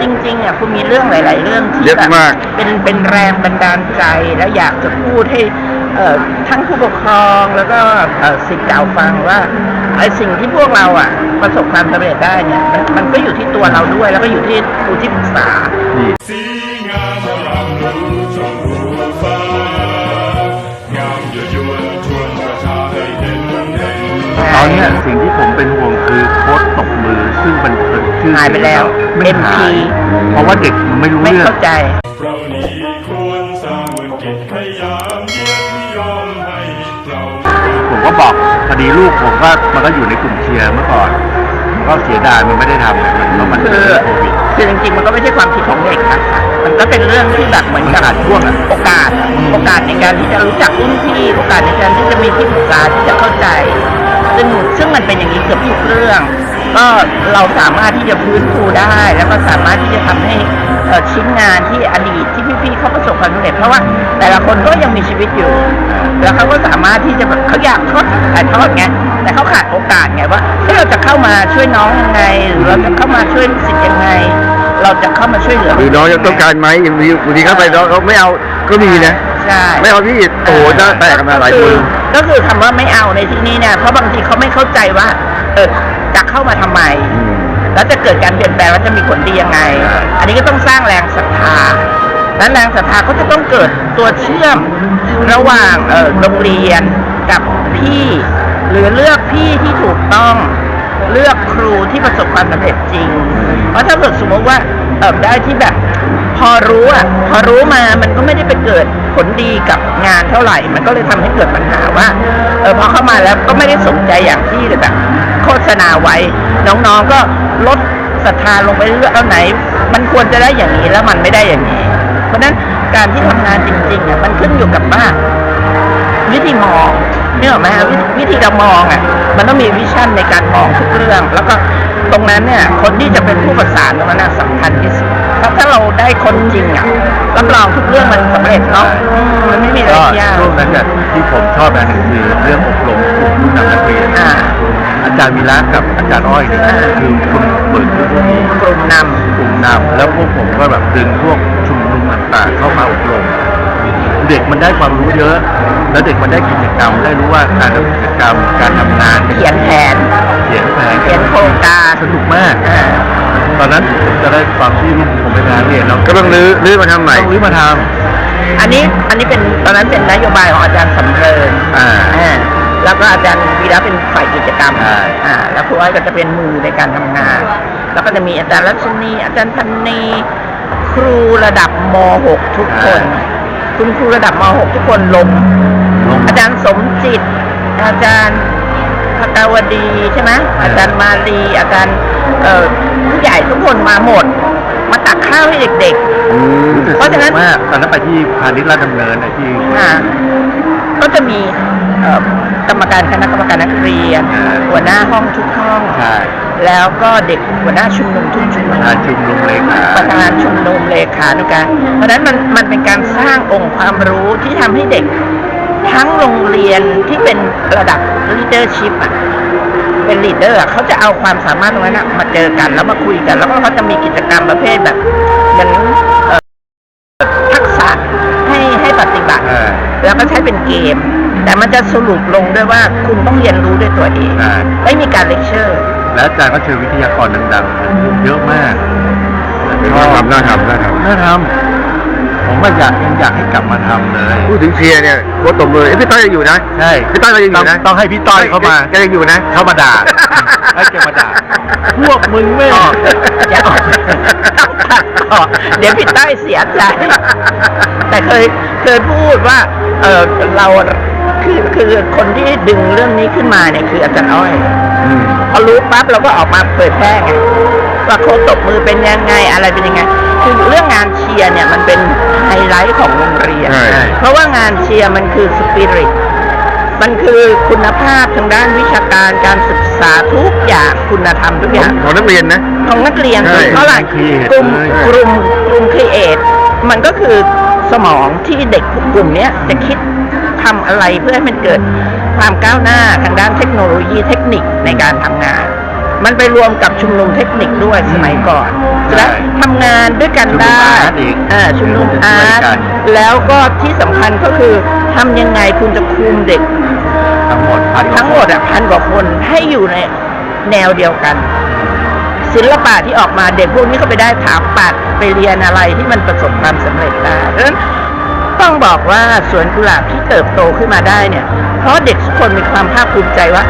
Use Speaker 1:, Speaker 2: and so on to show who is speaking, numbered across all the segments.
Speaker 1: จริงๆอะคุณมีเรื่องหลาย ๆ เรื่องที่
Speaker 2: เยอะ
Speaker 1: แบบ
Speaker 2: มาก
Speaker 1: เป็นเป็นแรงบันดาลใจแล้วอยากจะพูดให้เอ่อทั้งผู้ปกครองแล้วก็เอ่อสิทธิ์เก่าฟังว่าไอ้สิ่งที่พวกเราอะ ประสบความสำเร็จได้เนี่ยมันมันก็อยู่ที่ตัวเราด้วย แล้วก็อยู่ที่ครูที่ปรึกษา
Speaker 2: นี่
Speaker 3: สีงามอรามรู้ชมรู้ฟ้างามยั่วยวนชวนประชาให้เห็นเห็น
Speaker 2: ตอนเนี้ยสิ่งที่ผมเป็นห่วงคือโค้ดตกมือ ซึ่งมันเคยชื่อ
Speaker 1: หายไปแล้ว
Speaker 2: ไม่หาย
Speaker 1: MP
Speaker 2: เพราะว่าเด็กมันไม่รู้
Speaker 1: ไม่
Speaker 2: เรื่อง
Speaker 1: เข้าใจ
Speaker 3: เรานี้ควรสร้างมันกิจขยามเยี่ยมนิยมให้เรา
Speaker 2: ผมก็บอกพอดีลูกผมก็มันก็อยู่ในกลุ่มเชียร์เมื่อก่อนมันก็เสียดายมันไม่ได้ทำเนี่ยมันเพราะมัน
Speaker 1: คื
Speaker 2: เจ
Speaker 1: อ
Speaker 2: อโควิด
Speaker 1: คือจริงๆมันก็ไม่ใช่ความผิดของเด็กค่ะมันก็เป็นเรื่องที่แบบเหมือนกับ
Speaker 2: มันขาดช่วงอะ
Speaker 1: โอกาสอะโอกาสในการที่จะรู้จักรุ่นพี่ โอกาสในการที่จะมีที่ปรึกษาที่จะเข้าใจซึ่งซึ่งมันเป็นอย่างนี้เกือบทุกเรื่อง ก็เราสามารถที่จะฟื้นฟูได้ แล้วก็สามารถที่จะทำให้เอ่อชิ้นงานที่อดีตที่พี่ๆเขาประสบความสำเร็จเพราะว่าแต่ละคนก็ยังมีชีวิตอยู่ แล้วเขาก็สามารถที่จะแบบเขาอยากทอดถ่ายทอดไงแต่เขาขาดโอกาสไงว่าเฮ้ยเราจะเข้ามาช่วยน้องยังไงหรือเราจะเข้ามาช่วยสิทธิ์ยังไง เราจะเข้ามาช่วยเหลือ
Speaker 2: หรือน้องยังต้องการไหมยังมีบางทีเข้าไปน้องเขาไม่เอาก็มีนะ
Speaker 1: ใช่
Speaker 2: ไม่เอาพี่โอ้โหจะแตกกันมาหลายคน
Speaker 1: ก็คือคำว่าไม่เอาในที่นี้เนี่ยเพราะบางทีเขาไม่เข้าใจว่าเออ จะเข้ามาทำไม แล้วจะเกิดการเปลี่ยนแปลงแล้วจะมีผลดียังไง อันนี้ก็ต้องสร้างแรงศรัทธาและแรงศรัทธาก็จะต้องเกิดตัวเชื่อมระหว่างเอ่อโรงเรียนกับพี่ หรือเลือกพี่ที่ถูกต้องเลือกครูที่ประสบความสำเร็จจริง เพราะถ้าเกิดสมมติว่าเออได้ที่แบบพ อรู้อะพอรู้มามันก็ไม่ได้ไปเกิดผลดีกับงานเท่าไหร่ มันก็เลยทำให้เกิดปัญหาว่าเออพอเข้ามาแล้วก็ไม่ได้สนใจอย่างที่แบบโฆษณาไว้ น้องๆก็ลดศรัทธาลงไปเรื่อยเอาไหน มันควรจะได้อย่างนี้แล้วมันไม่ได้อย่างนี้ เพราะฉะนั้นการที่ทำงานจริงๆอะมันขึ้นอยู่กับว่าวิธีมองเนี่ยหรอไหมฮะวิวิธีเรามองอะ มันต้องมีวิชั่นในการมองทุกเรื่อง แล้วก็ ตรงนั้นเนี่ยคนที่จะเป็นผู้ประสานตรงนั้นนะสำคัญที่สุดถ้าถ้าเราได้คนจริงอะรับรองทุกเรื่องมันสำเร็จเนาะอืมมันไม่มีอะไร
Speaker 2: ก็
Speaker 1: ยาก
Speaker 2: ช่วงนั้นเนี่ยที่ผมชอบอันหนึ่งคือเรื่องอบรมกลุ่มผู้นำนักเรียน
Speaker 1: อ่า
Speaker 2: อาจารย์วีระกับอาจารย์อ้อยเนี่ย
Speaker 1: อ่า
Speaker 2: คือคุณเปิดพื้นที่
Speaker 1: กลุ่มน
Speaker 2: กลุ่มนำแล้วพวกผมก็แบบดึงพวกชุมนุมต่างๆเข้ามาอบรม เด็กมันได้ความรู้เยอะ แล้วเด็กมันได้กิจกรรม ได้รู้ว่าการทำกิจกรรม การทำงานำ
Speaker 1: เขียนแผน
Speaker 2: เขียนแผน
Speaker 1: เขียนโครงการ
Speaker 2: สนุกมาก
Speaker 1: อ่า
Speaker 2: ตอนนั้นผมจะได้ความที่ลูกผมไปงานเรียนแล้ว
Speaker 4: ก็ต้องรื้อรื้อมาทำใหม่
Speaker 2: ต้องรื้อมาท
Speaker 1: อันนี้อันนี้เป็นตอนนั้นเป็นนโยบายของอาจารย์สำเริญำ
Speaker 2: อ่า
Speaker 1: อ่าแล้วก็อาจารย์วีระเป็นฝ่ายกิจกรรม
Speaker 2: ใช่
Speaker 1: อ่าแล้วครูอ้อยก็จะเป็นมือในการทำงาน แล้วก็จะมีอาจารย์รัชนีอาจารย์พันนีครูระดับม .6 ทุกคน คุณครูระดับม .6 ทุกคนลง
Speaker 2: ลง
Speaker 1: อาจารย์สมจิต อาจารย์พกาวดีใช่ไหม
Speaker 2: ใช่
Speaker 1: อาจารย์มาลีอาจารย์เอ่อผู้ใหญ่ทุกคนมาหมด มาตักข้าวให้เด็กเพราะฉะนั้น
Speaker 2: สกมากตอนนั้นไปที่พาณิชย์ราชดำเนินนะที่
Speaker 1: ๆอ่าก็จะมีเอ่อ กรรมการคณะกรรมการนักเรียน
Speaker 2: อ่า
Speaker 1: หัวหน้าห้องทุกห้อง
Speaker 2: ใช่
Speaker 1: แล้วก็เด็กหัวหน้าชุมนุมทุกชุม
Speaker 2: ป
Speaker 1: นุ
Speaker 2: ระ
Speaker 1: ม
Speaker 2: ธานชุมนุมเลขา
Speaker 1: ประธานชุมนุมเลขานุการเพราะฉะนั้นมันมันเป็นการสร้างองค์ความรู้ที่ทำให้เด็ก ทั้งโรงเรียนที่เป็นระดับ leadership อะเป็นลีดเดอร์เขาจะเอาความสามารถตรงนั้นอะมาเจอกันแล้วมาคุยกัน แล้วก็เขาจะมีกิจกรรมประเภทแบบเหมือนเอ่อทักษะให้ให้ปฏิบัติ
Speaker 2: เออ
Speaker 1: แล้วก็ใช้เป็นเกม แต่มันจะสรุปลงด้วยว่าคุณต้องเรียนรู้ด้วยตัวเอง
Speaker 2: ใช่
Speaker 1: ไม่มีการเลคเชอร์
Speaker 2: แล้วอาจารย์ก็เชิญวิทยากรดังๆ เยอะมาก
Speaker 4: น่าทำน่าทำน่าท
Speaker 2: น่าทำผมว่าอยากยังอยากให้กลับมาทำเลยำ
Speaker 4: พูดถึงเชียร์เนี่ยโคตรตบมือเอ้ยพี่ต้อยยังอยู่นะ
Speaker 2: ใช่
Speaker 4: พี่ต้อยก็ยังอยู่นะ
Speaker 2: ต้องต้องให้พี่ต้อยเข้ามา
Speaker 4: แกยังอยู่นะ
Speaker 2: เข้ามาด่าให้แกมาด่าพวกมึงไม่
Speaker 1: อย่าออกต้องตัดต่อเดี๋ยวผิดใต้เสียใจ แต่เคยเคยพูดว่า เออเรา คือคือคนที่ดึงเรื่องนี้ขึ้นมาเนี่ยคืออาจารย์อ้อย
Speaker 2: อืม
Speaker 1: พอรู้ปั๊บเราก็ออกมาเผยแพร่ไงว่าโค้ชตบมือเป็นยังไงอะไรเป็นยังไง คือเรื่องงานเชียร์เนี่ยมันเป็นไฮไลท์ของโรงเรียน
Speaker 4: ใช่
Speaker 1: เพราะว่างานเชียร์มันคือสปิริตมันคือคุณภาพทางด้านวิชาการการศึกษาทุกอย่างคุณธรรมทุก
Speaker 4: ข
Speaker 1: อ
Speaker 4: อง
Speaker 1: ย่าง
Speaker 4: ของนักเรียนนะ
Speaker 1: ของนักเรียน
Speaker 4: ใช่
Speaker 1: เพราะอะไร
Speaker 2: create
Speaker 1: กลุ่ม
Speaker 2: เลย
Speaker 1: กลุ่มกลุ่มครีเอทมันก็คือสมองที่เด็กกลุ่มเนี้ยจะคิด ทำอะไรเพื่อให้มันเกิดความก้าวหน้าทางด้านเทคโนโลยีเทคนิคในการทำงาน มันไปรวมกับชุมนุมเทคนิคด้วยสมัยก่อน
Speaker 2: ใช่
Speaker 1: และทำงานด้วยกันได้
Speaker 2: ชุมนุมอาร์ตอีก
Speaker 1: อ่าชุมนุมอา
Speaker 2: ช่วย
Speaker 1: ร์ต
Speaker 2: กัน
Speaker 1: แล้วก็ที่สำคัญก็คือทำยังไงคุณจะคุมเด็ก
Speaker 2: ทั้งหมดพันกว่า
Speaker 1: ทั้งหมดอะพันกว่าคนให้อยู่ในแนวเดียวกัน ศิลปะที่ออกมาเด็กพวกนี้ก็ไปได้ถาปัดไปเรียนอะไรที่มันประสบความสำเร็จได้ดังนั้น ต้องบอกว่าสวนกุหลาบที่เติบโตขึ้นมาได้เนี่ย เพราะเด็กทุกคนมีความภาคภูมิใจว่า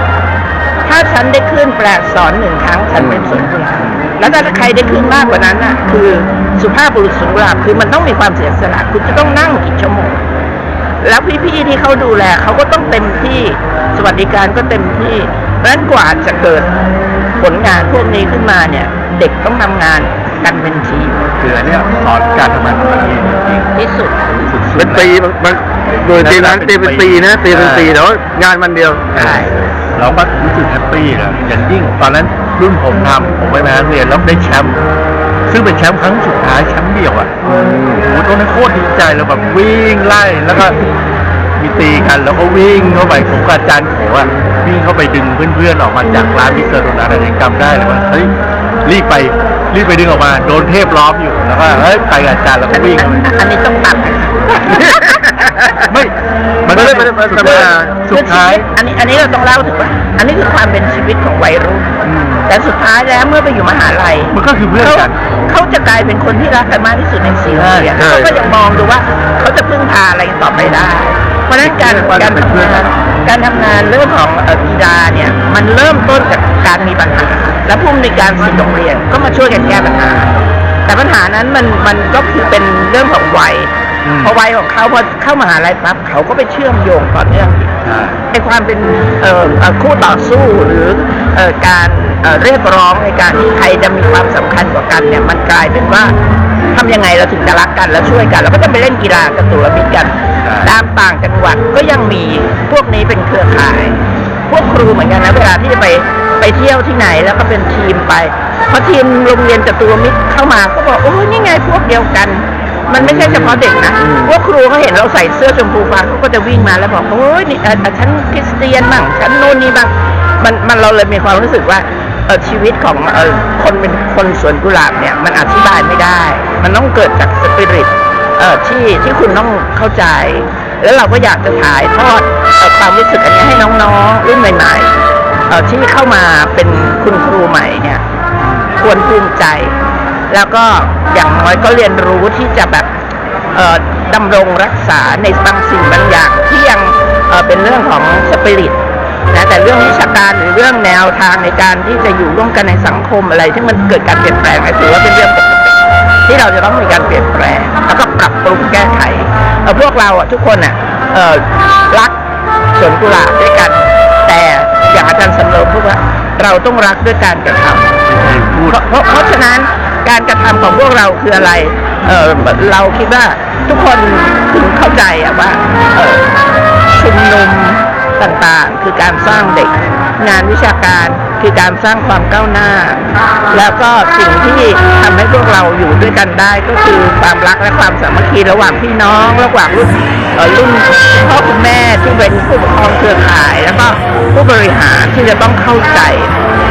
Speaker 1: ถ้าฉันได้ขึ้นแปลสอนหนึ่งครั้งฉันเป็นสวนกุหลาบแล้วถ้าใครได้ขึ้นมากกว่านั้นน่ะ คือสุภาพบุรุษสวนกุหลาบคือมันต้องมีความเสียสละคุณจะต้องนั่งกี่ชั่วโมงแล้วพี่ๆที่เขาดูแลเขาก็ต้องเต็มที่สวัสดิการก็เต็มที่เพราะนั้นกว่าจะเกิดผลงานพวกนี้ขึ้นมาเนี่ย เด็กต้องทำงาน กันเป็นทีม
Speaker 2: คืออันเนี้ยสอนการทำงานของทีมจริง
Speaker 1: ที่สุด
Speaker 2: ๆสุดๆ
Speaker 4: เป็นปีมันมันโดยตีนั้นตีเป็นปีนะตีเป็นปีแต่ว่างานวันเดียว
Speaker 1: ใช่
Speaker 2: เราก็รู้สึกแฮปปี้นะอย่างยิ่งตอนนั้นรุ่นผมทำผมไปมาเรียนแล้วได้แชมป์ซึ่งเป็นแชมป์ครั้งสุดท้ายแชมป์เดียวอะโอ้โหตอนนั้นโคตรดีใจเลยแบบวิ่งไล่แล้วก็มีตีกันแล้วก็วิ่งเข้าไปผมกับอาจารย์โขอะวิ่งเข้าไปดึงเพื่อนๆออกมาจากร้านพิเศษตรงนั้นอะยังจำได้เลยว่าเฮ้ยรีบไป รีบไปดึงออกมา โดนเทพล้อมอยู่ แล้วก็เฮ้ยไปกับอาจารย์แล้วก็
Speaker 1: อันนี้
Speaker 2: วิ่ง
Speaker 1: อันนี้ต้องตัดนะคะ
Speaker 2: ไม่ มัน
Speaker 4: ไม่ได้ไม่ได้ไม่ได้
Speaker 2: สุดท้าย
Speaker 1: อันนี้อันนี้เราต้องเล่าถึงว่าอันนี้คือความเป็นชีวิตของวัยรุ่น แต่สุดท้ายแล้วเมื่อไปอยู่มหาลัย
Speaker 2: มันก็คือเพื่อน
Speaker 1: เขา
Speaker 2: กัน
Speaker 1: เขาจะกลายเป็นคนที่รักกันมากที่สุดในสี่โรงเรียน
Speaker 4: ใช่
Speaker 1: เขาก็ยังมองดูว่าเขาจะพึ่งพาอะไรต่อไปได้ เพราะฉะนั้นการการทำงาน การทำงานเรื่องของเอ่อกีฬาเนี่ยมันเริ่มต้นจากการมีปัญหา และผู้อำนวยการสิทธิโรงเรียนก็มาช่วยกันแก้ปัญหา แต่ปัญหานั้นมันมันก็คือเป็นเรื่องของวัย
Speaker 2: อืม
Speaker 1: พอวัยของเขาพอเข้ามหาลัยปั๊บเขาก็ไปเชื่อมโยงต่อเนื่องอีก
Speaker 2: ใช่
Speaker 1: ในความเป็นเอ่อเอ่อคู่ต่อสู้หรือเอ่อการเอ่อเรียกร้องในการที่ใครจะมีความสำคัญกว่ากันเนี่ยมันกลายเป็นว่าทำยังไงเราถึงจะรักกันแล้วช่วยกันเราก็จะไปเล่นกีฬากระตุรมิตรกัน
Speaker 2: ใช่
Speaker 1: ตามต่างจังหวัดก็ยังมีพวกนี้เป็นเครือข่าย พวกครูเหมือนกันนะเวลาที่จะไปไปเที่ยวที่ไหนแล้วก็เป็นทีมไปพอทีมโรงเรียนจตุรมิตรเข้ามาก็บอกโอ้ยนี่ไงพวกเดียวกัน มันไม่ใช่เฉพาะเด็กนะพวกครูเขาเห็นเราใส่เสื้อชมพูฟ้าเขาก็จะวิ่งมาแล้วบอกโอ้ยนี่เอ่อเอ่อฉันคริสเตียนบ้างฉันโน่นนี่บ้างมันมันเราเลยมีความรู้สึกว่าเออชีวิตของเออคนเป็นคนสวนกุหลาบเนี่ยมันอธิบายไม่ได้ มันต้องเกิดจากสปิริตเอ่อ ที่ที่คุณต้องเข้าใจ แล้วเราก็อยากจะถ่ายทอดออความรู้สึกอันนี้ให้น้องๆรุ่นใหม่ๆออที่เข้ามาเป็นคุณครูใหม่เนี่ยควรภูมิใจ แล้วก็อย่างน้อยก็เรียนรู้ที่จะแบบเดำรงรักษาในบางสิ่งบางอย่างที่ยังเเป็นเรื่องของสปิริตนะแต่เรื่องวิชาการหรือเรื่องแนวทางในการที่จะอยู่ร่วมกันในสังคมอะไร ที่มันเกิดการเปลี่ยนแปลงถือว่าเป็นเรื่องปกติ ที่เราจะต้องมีการเปลี่ยนแปลงแล้วก็ปรับปรุงแก้ไขพวกเราอะทุกคนอะรักสวนกุหลาบด้วยกัน แต่อย่างอาจารย์สำเริงพูดว่าเราต้องรักด้วยการกระทำเพราะเพราะฉะนั้นการกระทำของพวกเราคืออะไรเออเราคิดว่าทุกคนถึงเข้าใจอะว่าชุมนุมต่างๆ คือการสร้างเด็กงานวิชาการ คือการสร้างความก้าวหน้า แล้วก็สิ่งที่ทำให้พวกเราอยู่ด้วยกันได้ก็คือความรักและความสามัคคีระหว่างพี่น้องระหว่างรุ่นพ่อรุ่นพ่อคุณแม่ที่เป็นผู้ปกครองเครือข่าย แล้วก็ผู้บริหารที่จะต้องเข้าใจ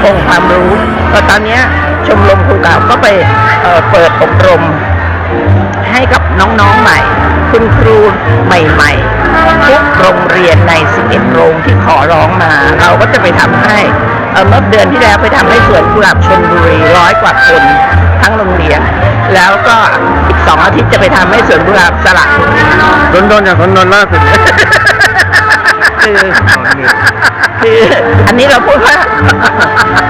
Speaker 1: องค์ความรู้แต่ตอนนี้ชมรมครูเก่าก็ไปเเปิดอบรมให้กับน้องๆใหม่ คุณครูใหม่ๆทุกโรงเรียนใน 11 โรงที่ขอร้องมา เราก็จะไปทำให้ เอ่อเมื่อเดือนที่แล้วไปทำให้สวนกุหลาบชนบุรีร้อยกว่าคนทั้งโรงเรียน แล้วก็อีกสองอาทิตย์จะไปทำให้สวนกุหลาบสระบุรี
Speaker 4: โดนโดนอย่างคนนนท์ล่าสุด
Speaker 1: คือคืออันนี้เราพูดว่า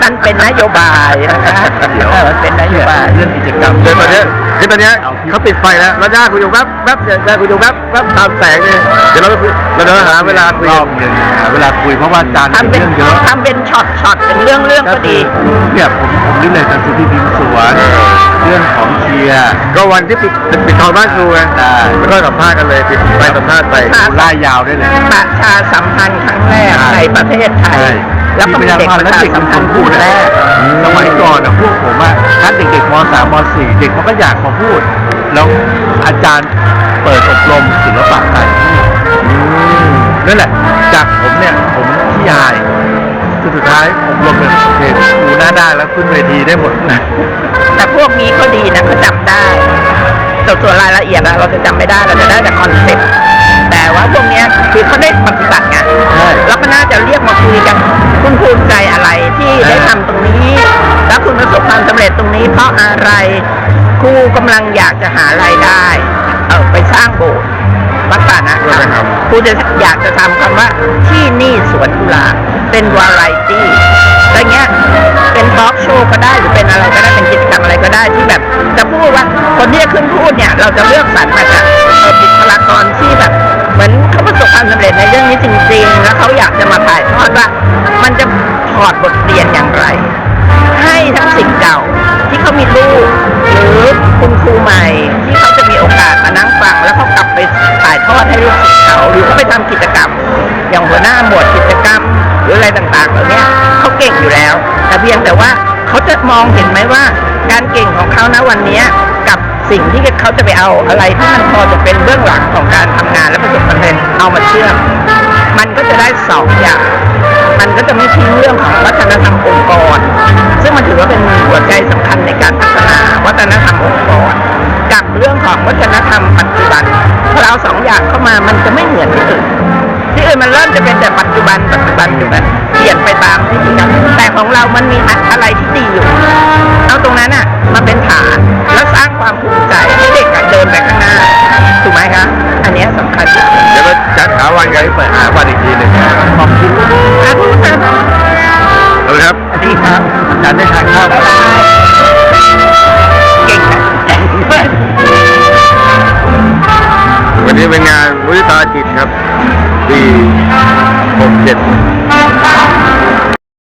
Speaker 1: มันเป็นนโยบายนะคะ
Speaker 2: เดี๋ยว
Speaker 1: เออมันเป็นนโยบาย
Speaker 2: เรื่องกิจกรรม
Speaker 4: เดี๋ยวตอนเนี้ย เดี๋ยวตอนเนี้ยเขาปิดไฟแล้วแล้วย่าคุยอยู่แป๊บแป๊บเดี๋ยวย่าคุยอยู่แป๊บแป๊บตามแสงเนี่ยเดี๋ยวเราไปคุยเราเดินหาเวลาคุย
Speaker 2: รอบหนึ่งหาเวลาคุยเพราะว่าอาจารย์
Speaker 1: ทำเป็น
Speaker 2: เรื่องเยอะ
Speaker 1: ทำเป็นช็อตช็อตเป็นเรื่องเรื่องก็ดี
Speaker 2: เนี่ยผมผมนี่เลยทางสุที่พิมพ์สวนเรื่องของเชียร์
Speaker 4: ก็วันที่ปิดปิดทองบ้านครูไง
Speaker 2: ได้
Speaker 4: ไม่ค่อยสัมภาษณ์กันเลยปิดไปสัมภาษณ์ไป
Speaker 1: ค่ะ
Speaker 2: ไล่ยาวได้เลย
Speaker 1: ประชาสัมพันธ์ครั้งแรก
Speaker 2: ใช่
Speaker 1: ในประเทศไทย
Speaker 2: ใช่
Speaker 1: แล้วก็เป็นเด็กมาตัมพันธ์พูดแรก
Speaker 2: สมัยก่อนอะพวกผมอะถ้าเด็กๆม .3 ม .4 เด็กมันก็อยากมาพูด แล้วอาจารย์เปิดอบรมศิลปะการพูดนั่นแหละ จากผมเนี่ยผมพี่ยายคือสุดท้ายผมลงเป็นเทปดูหน้าได้แล้วขึ้นเวทีได้หมดนะ
Speaker 1: แต่พวกนี้ก็
Speaker 2: ดีนะเขาจำ
Speaker 1: ได้แต่ส่วนรายละเอียดนะเราจะจำไม่ได้เราจะได้แต่คอนเซ็ปต์แต่ว่าพวกนี้คือเขาได้ปฏิบัติไงแล้วก็น่าจะเรียกมาคุยกัน คุณภูมิใจอะไรที่ได้ทำตรงนี้ แล้วคุณประสบความสำเร็จตรงนี้ เพราะอะไรครูกำลังอยากจะหารายได้เออไปสร้างโบสถ์วัดป่านะ
Speaker 4: ใช่ไหมครับ
Speaker 1: ครูจะอยากจะทำคำว่าที่นี่สวนกุหลาบเป็นวาไรตี้อะไรเงี้ยเป็นทอล์กโชว์ก็ได้หรือเป็นอะไรก็ได้เป็นกิจกรรมอะไรก็ได้ที่แบบจะพูดว่าคนที่จะขึ้นพูดเนี่ยเราจะเลือกสรรมาจากเอ่อบุคลากรที่แบบ เหมือนเขาประสบความสำเร็จในเรื่องนี้จริงๆ แล้วเขาอยากจะมาถ่ายทอดว่าันจะถอดบทเรียนอย่างไร ให้ทั้งสิ่งเก่าที่เขามีลูก หรือคุณครูใหม่ที่เขาจะมีโอกาสมานั่งฟัง แล้วเขากลับไปถ่ายทอดให้ลูกศิษย์เขาหรือเขาไปทำกิจกรรม อย่างหัวหน้าหมวดกิจกรรม หรืออะไรต่างๆเหล่านี้เขาเก่งอยู่แล้ว แต่เพียงแต่ว่าเขาจะมองเห็นไหมว่า การเก่งของเขานะวันนี้กับสิ่งที่เขาจะไปเอาอะไรที่มันพอจะเป็นเบื้องหลังของการทำงานและประสบความสำเร็จเอามาเชื่อมมันก็จะได้สองอย่าง มันก็จะไม่ทิ้งเรื่องของวัฒนธรรมองค์กร ซึ่งมันถือว่าเป็นหัวใจสำคัญในการพัฒนาวัฒนธรรมองค์กร กับเรื่องของวัฒนธรรมปัจจุบันพอเราเอาสองอย่างเข้ามามันจะไม่เหมือนที่อื่นที่อื่นมันเริ่มจะเป็นแต่ปัจจุบันปัจจุบันอยู่แบบเปลี่ยนไปตามที่ดีกแต่ของเรามันมีอะไรที่ดีอยู่ เอาตรงนั้นอะมาเป็นฐานแล้วสร้างความภูมิใจให้เด็กเดินไปข้างหน้าถูกไหมคะอันนี้ยสำคัญ
Speaker 4: เดี๋ยวาจัดหาวันกันให้เปิดหา มุทิตาจิตครับปี67